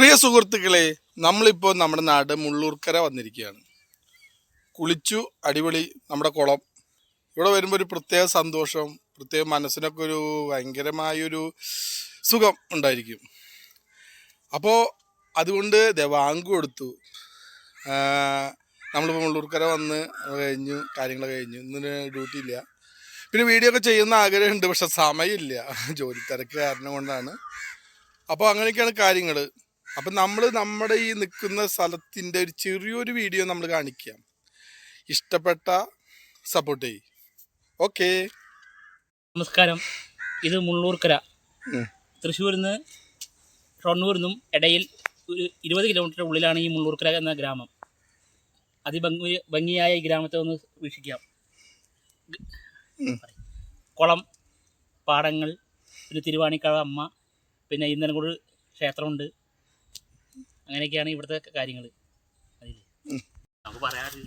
പ്രിയ സുഹൃത്തുക്കളെ നമ്മളിപ്പോൾ നമ്മുടെ നാട് മുള്ളൂർക്കര വന്നിരിക്കുകയാണ്. കുളിച്ചു അടിപൊളി നമ്മുടെ കുളം. ഇവിടെ വരുമ്പോൾ ഒരു പ്രത്യേക സന്തോഷം പ്രത്യേക മനസ്സിനൊക്കെ ഒരു ഭയങ്കരമായൊരു സുഖം ഉണ്ടായിരിക്കും. അപ്പോൾ അതുകൊണ്ട് വാങ്ക് കൊടുത്തു. നമ്മളിപ്പോൾ മുള്ളൂർക്കര വന്ന് കഴിഞ്ഞു കാര്യങ്ങൾ കഴിഞ്ഞു. ഇന്ന് ഡ്യൂട്ടി ഇല്ല. പിന്നെ വീഡിയോ ഒക്കെ ചെയ്യുന്ന ആഗ്രഹമുണ്ട് പക്ഷെ സമയമില്ല. ജോലി തിരക്ക് കാരണം കൊണ്ടാണ്. അപ്പോൾ അങ്ങനെയൊക്കെയാണ് കാര്യങ്ങൾ അപ്പം നമ്മൾ നമ്മുടെ ഈ നിൽക്കുന്ന സ്ഥലത്തിന്റെ ഒരു ചെറിയൊരു വീഡിയോ നമ്മൾ കാണിക്കാം. ഇഷ്ടപ്പെട്ട സപ്പോർട്ട് ചെയ്യും. ഓക്കേ നമസ്കാരം. ഇത് മുള്ളൂർക്കര. തൃശ്ശൂരിൽ നിന്ന് ഷൊർണൂരിൽ നിന്നും ഇടയിൽ ഒരു ഇരുപത് കിലോമീറ്റർ ഉള്ളിലാണ് ഈ മുള്ളൂർക്കര എന്ന ഗ്രാമം. അതിഭംഗി ഭംഗിയായ ഈ ഗ്രാമത്തെ ഒന്ന് വീക്ഷിക്കാം. കുളം പാടങ്ങൾ പിന്നെ തിരുവാണിക്കാവ് അമ്മ പിന്നെ ഇന്നലകൂട് ക്ഷേത്രമുണ്ട്. അങ്ങനെയൊക്കെയാണ് ഇവിടുത്തെ കാര്യങ്ങൾ നമുക്ക് പറയാറില്ല.